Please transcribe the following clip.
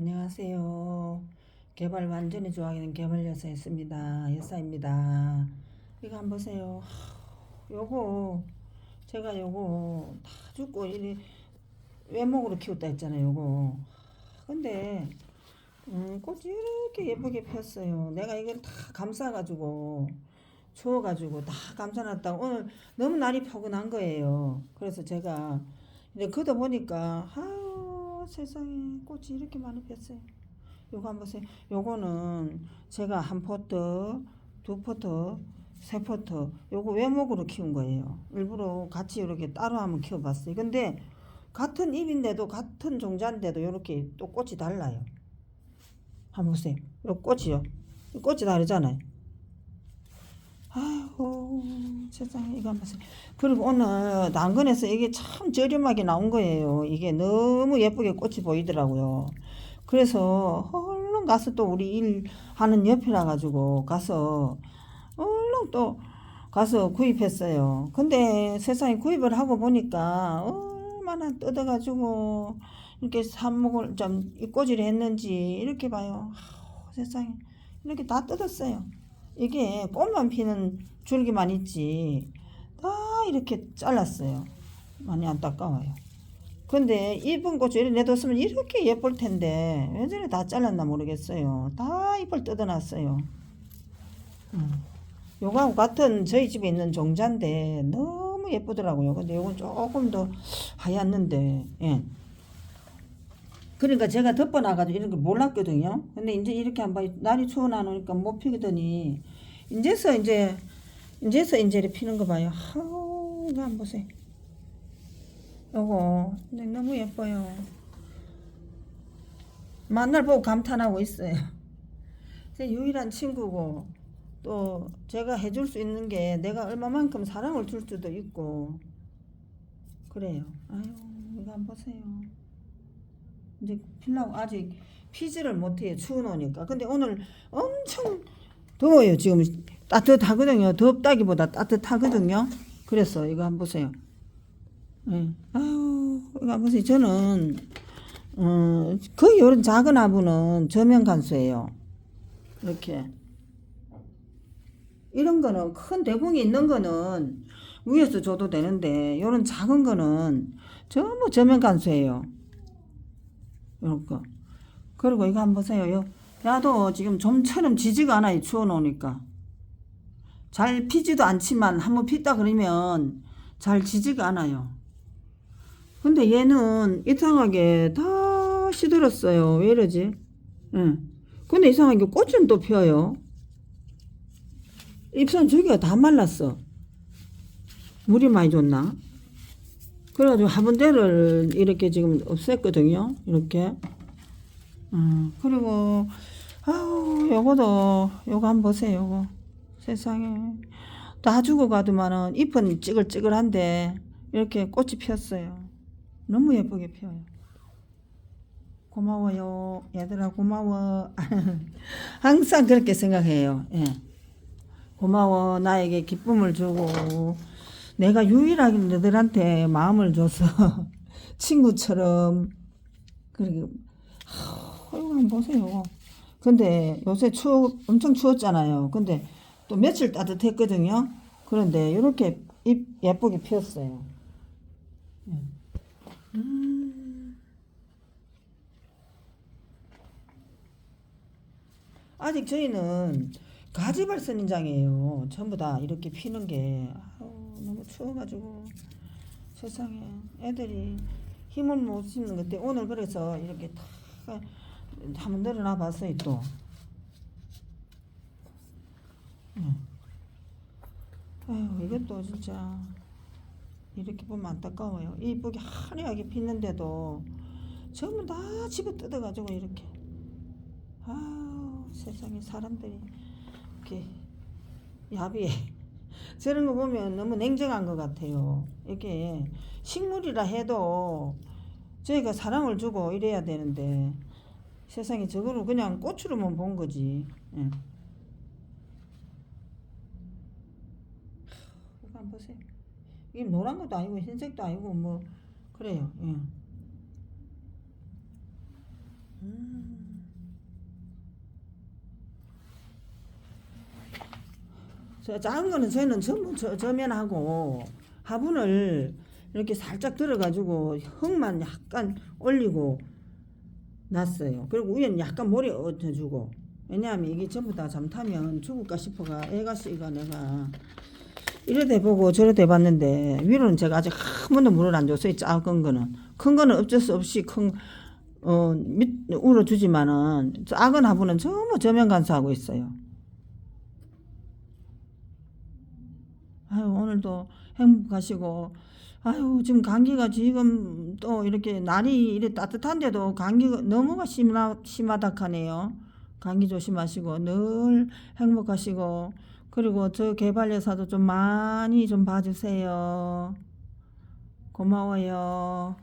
안녕하세요. 개발 완전히 좋아하는 개발 여사였습니다. 여사입니다. 이거 한번 보세요. 하, 요거 제가 요거 다 죽고 이 외목으로 키웠다 했잖아요. 요거. 근데 음, 꽃이 이렇게 예쁘게 폈어요. 내가 이걸 다 감싸가지고 추워가지고 다 감싸놨다가 오늘 너무 날이 포근한 거예요. 그래서 제가 이제 걷어 보니까 아유 세상에 꽃이 이렇게 많이 폈어요. 요거 한번 보세요. 요거는 제가 한 포트, 두 포트, 세 포트 요거 외목으로 키운 거예요. 일부러 같이 이렇게 따로 한번 키워봤어요. 근데 같은 잎인데도 같은 종자인데도 이렇게 또 꽃이 달라요. 한번 보세요. 요 꽃이요. 이 꽃이 다르잖아요. 아이고 세상에 이거 한번 보세요. 그리고 오늘 당근에서 이게 참 저렴하게 나온 거예요. 이게 너무 예쁘게 꽃이 보이더라고요. 그래서 얼른 가서 또 우리 일 하는 옆이라 가지고 가서 얼른 또 가서 구입했어요. 근데 세상에 구입을 하고 보니까 얼마나 뜯어가지고 이렇게 삽목을 좀 꼬지를 했는지 이렇게 봐요. 아우, 세상에 이렇게 다 뜯었어요. 이게 꽃만 피는 줄기만 있지 다 이렇게 잘랐어요. 많이 안타까워요. 근데 이쁜 꽃을 이렇게 내뒀으면 이렇게 예쁠 텐데 왜 저래 다 잘랐나 모르겠어요. 다 잎을 뜯어놨어요. 음. 요거하고 같은 저희 집에 있는 종자인데 너무 예쁘더라고요. 근데 요건 조금 더 하얗는데 예. 그러니까 제가 덮어놔가지고 이런 걸 몰랐거든요. 근데 이제 이렇게 한번 날이 추워 나오니까 못 피거든요. 이제서 이제 이제서 이제 이렇게 피는 거 봐요. 아우 이거 보세요. 요거 너무 예뻐요. 만날 보고 감탄하고 있어요. 제 유일한 친구고 또 제가 해줄 수 있는 게 내가 얼마만큼 사랑을 줄 수도 있고 그래요. 아유 이거 한번 보세요. 이제 필라고 아직 피지를 못해요. 추워놓으니까. 근데 오늘 엄청 더워요. 지금 따뜻하거든요. 덥다기보다 따뜻하거든요. 그래서 이거 한번 보세요. 예. 아유, 이거 한번 보세요. 저는 어, 거의 이런 작은 화분은 저면 간수예요. 이렇게. 이런 거는 큰 대봉이 있는 거는 위에서 줘도 되는데 이런 작은 거는 전부 저면 간수예요. 이런 거. 그리고 이거 한번 보세요. 요 야도 지금 좀처럼 지지가 않아요. 추워 놓으니까. 잘 피지도 않지만 한번 폈다 그러면 잘 지지가 않아요. 근데 얘는 이상하게 다 시들었어요. 왜 이러지? 응. 근데 이상하게 꽃은 또 펴요. 잎선 저기가 다 말랐어. 물이 많이 줬나? 그래가지고 화분대를 이렇게 지금 없앴거든요. 이렇게. 음, 그리고, 아우, 요거도, 요거 한번 보세요, 요거. 세상에. 다 죽어가더만은 잎은 찌글찌글한데, 이렇게 꽃이 폈어요. 너무 예쁘게 펴요. 고마워요. 얘들아, 고마워. 항상 그렇게 생각해요. 예. 고마워. 나에게 기쁨을 주고, 내가 유일하게 너들한테 마음을 줘서 친구처럼 그리고 하, 이거 한번 보세요. 근데 요새 추워 엄청 추웠잖아요. 근데 또 며칠 따뜻했거든요. 그런데 이렇게 잎 예쁘게 피었어요. 음. 아직 저희는 가지발 선인장이에요. 전부 다 이렇게 피는 게 아우, 너무 추워가지고 세상에 애들이 힘을 못 씹는 것 때문에 오늘 그래서 이렇게 다 한번 늘어나 봤어요 또. 응. 아유 이것도 진짜 이렇게 보면 안타까워요. 이쁘게 화려하게 피는데도 전부 다 집어 뜯어가지고 이렇게. 아 세상에 사람들이 이렇게 야비해. 저런 거 보면 너무 냉정한 것 같아요. 이게 식물이라 해도 저희가 사랑을 주고 이래야 되는데 세상에 저거를 그냥 꽃으로만 본 거지. 예. 한번 보세요. 이게 노란 것도 아니고 흰색도 아니고 뭐 그래요. 예. 저 작은 거는 저희는 전부 저, 저면하고 화분을 이렇게 살짝 들어가지고 흙만 약간 올리고 놨어요. 그리고 위에는 약간 모래 얹어주고 왜냐하면 이게 전부 다 잠타면 죽을까 싶어가 애가 씨가 내가 이래대 보고 저래대 봤는데 위로는 제가 아직 한 번도 물을 안 줬어요. 작은 거는 큰 거는 어쩔 수 없이 큰 어, 밑, 울어주지만은 작은 화분은 전부 저면 간수하고 있어요. 아유 오늘도 행복하시고 아유 지금 감기가 지금 또 이렇게 날이 이래 따뜻한데도 감기가 너무가 심하, 심하다 하네요. 감기 조심하시고 늘 행복하시고 그리고 저 개발여사도 좀 많이 좀 봐주세요. 고마워요.